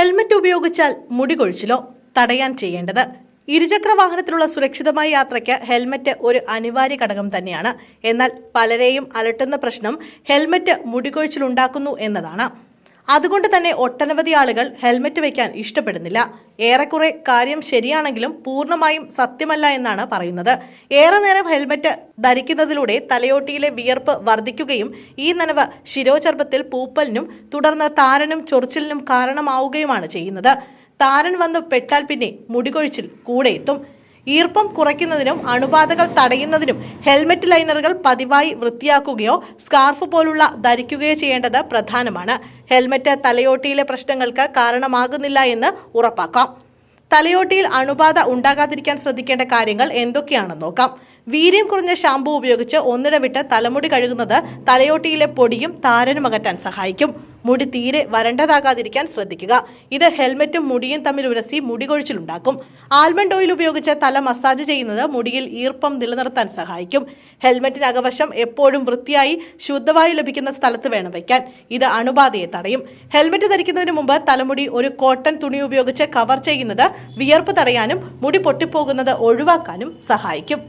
Helmet ഉപയോഗിച്ചാൽ മുടി കൊഴിച്ചിലോ തടയാൻ ചെയ്യേണ്ടത്. ഇരുചക്ര വാഹനത്തിലുള്ള സുരക്ഷിതമായ യാത്രയ്ക്ക് ഹെൽമറ്റ് ഒരു അനിവാര്യ ഘടകം തന്നെയാണ്. എന്നാൽ പലരെയും അലട്ടുന്ന പ്രശ്നം ഹെൽമറ്റ് മുടികൊഴിച്ചിലുണ്ടാക്കുന്നു എന്നതാണ്. അതുകൊണ്ട് തന്നെ ഒട്ടനവധി ആളുകൾ ഹെൽമറ്റ് വയ്ക്കാൻ ഇഷ്ടപ്പെടുന്നില്ല. ഏറെക്കുറെ കാര്യം ശരിയാണെങ്കിലും പൂർണമായും സത്യമല്ല എന്നാണ് പറയുന്നത്. ഏറെ നേരം ഹെൽമറ്റ് ധരിക്കുന്നതിലൂടെ തലയോട്ടിയിലെ വിയർപ്പ് വർദ്ധിക്കുകയും ഈ നനവ് ശിരോചർബത്തിൽ പൂപ്പലിനും തുടർന്ന് താരനും ചൊറിച്ചിലിനും കാരണമാവുകയുമാണ് ചെയ്യുന്നത്. താരൻ വന്ന് പെട്ടാൽ പിന്നെ മുടികൊഴിച്ചിൽ കൂടെ എത്തും. ഈർപ്പം കുറയ്ക്കുന്നതിനും അണുബാധകൾ തടയുന്നതിനും ഹെൽമറ്റ് ലൈനറുകൾ പതിവായി വൃത്തിയാക്കുകയോ സ്കാർഫ് പോലുള്ള ധരിക്കുകയോ ചെയ്യേണ്ടത് പ്രധാനമാണ്. ഹെൽമറ്റ് തലയോട്ടിയിലെ പ്രശ്നങ്ങൾക്ക് കാരണമാകുന്നില്ല എന്ന് ഉറപ്പാക്കാം. തലയോട്ടിയിൽ അണുബാധ ഉണ്ടാകാതിരിക്കാൻ ശ്രദ്ധിക്കേണ്ട കാര്യങ്ങൾ എന്തൊക്കെയാണെന്ന് നോക്കാം. വീര്യം കുറഞ്ഞ ഷാമ്പു ഉപയോഗിച്ച് ഒന്നിടവിട്ട് തലമുടി കഴുകുന്നത് തലയോട്ടിയിലെ പൊടിയും താരനും അകറ്റാൻ സഹായിക്കും. മുടി തീരെ വരണ്ടതാകാതിരിക്കാൻ ശ്രദ്ധിക്കുക. ഇത് ഹെൽമറ്റും മുടിയും തമ്മിൽ ഉരസി മുടി കൊഴിച്ചിലുണ്ടാക്കും ആൽമണ്ട് ഓയിൽ ഉപയോഗിച്ച് തല മസാജ് ചെയ്യുന്നത് മുടിയിൽ ഈർപ്പം നിലനിർത്താൻ സഹായിക്കും. ഹെൽമറ്റിന് അകവശം എപ്പോഴും വൃത്തിയായി ശുദ്ധവായു ലഭിക്കുന്ന സ്ഥലത്ത് വേണം വയ്ക്കാൻ. ഇത് അണുബാധയെ തടയും. ഹെൽമെറ്റ് ധരിക്കുന്നതിന് മുമ്പ് തലമുടി ഒരു കോട്ടൺ തുണി ഉപയോഗിച്ച് കവർ ചെയ്യുന്നത് വിയർപ്പ് തടയാനും മുടി പൊട്ടിപ്പോകുന്നത് ഒഴിവാക്കാനും സഹായിക്കും.